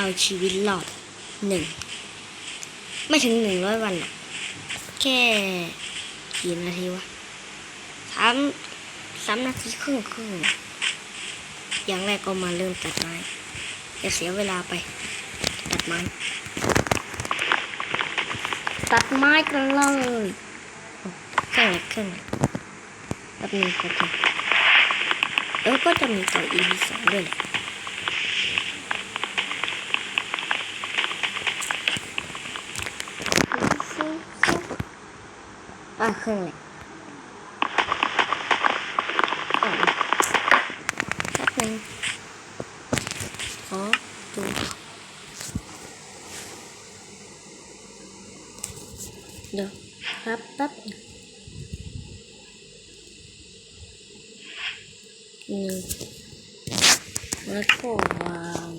เอาชีวิตรอดหนึ่งไม่ถึงหนึ่งร้อยวันหรอกแค่กี่นาทีวะสามสามนาทีครึ่งครึ่งอย่างแรกก็มาเริ่มตัดไม้จะเสียเวลาไป ตัดไม้ ตัดไม้กันเลยเครื่องเล็กเครื่องเล็กแป๊บนึงแป๊บนึงเออก็จะมีต่อ EP สองด้วยแหละ อะเครื่องเล็กอะแป๊บนึงขอดูเดี๋ยวครับแป๊บนึงหนึ่งแล้วก็วาง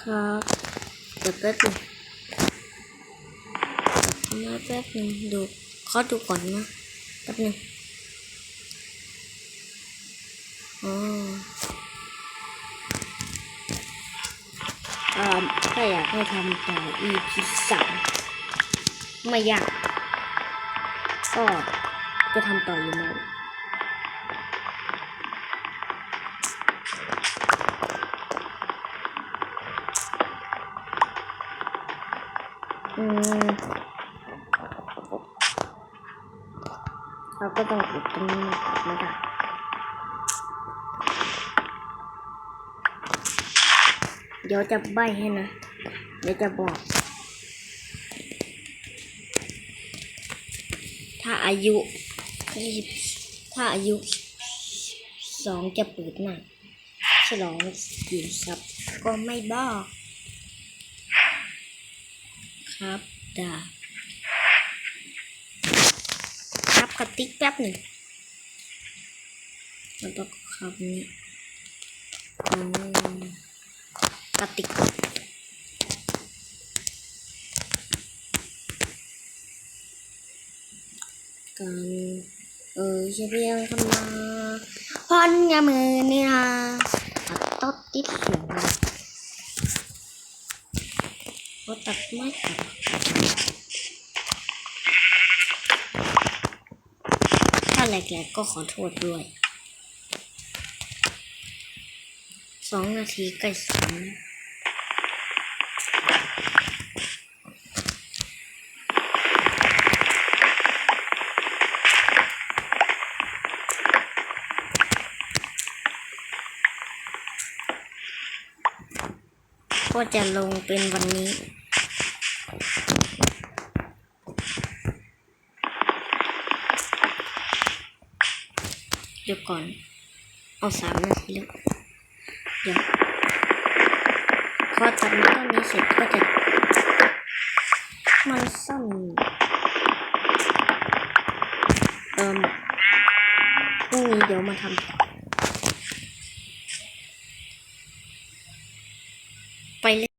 ครับเดี๋ยวแป๊บนึง มาแป๊บนึงดูขอดูก่อนนะแป๊บนึงอ๋ออ่าถ้าอยากให้ทำต่อ EP สามไม่ยากก็จะทำต่ออยู่แล้วอืม เราก็ต้องอุดตรงนี้ไม่ได้เดี๋ยวจะใบให้นะ เดี๋ยวจะบอก ถ้าอายุ ถ้าอายุสองจะเปิดหน้าฉลองกินซับ ก็ไม่บอก ครับดา กติกแป๊บหนึ่งแล้วก็ครับนี้กระติกกันเออจะเรียงกันมาพอนยามือนี่นะตัดต้นติดเสียงก็ตัดไม่ตัด ถ้าแหลกๆก็ขอโทษด้วยสองนาทีใกล้สามแล้วก็จะลงเป็นวันนี้ ดี๋ยวก่อน เอาสามนาทีแล้วเดี๋ยวพอตัดมาต้นนี้เสร็จก็จะมันสั้นเอ่อพรุ่งนี้เดี๋ยวมาทำ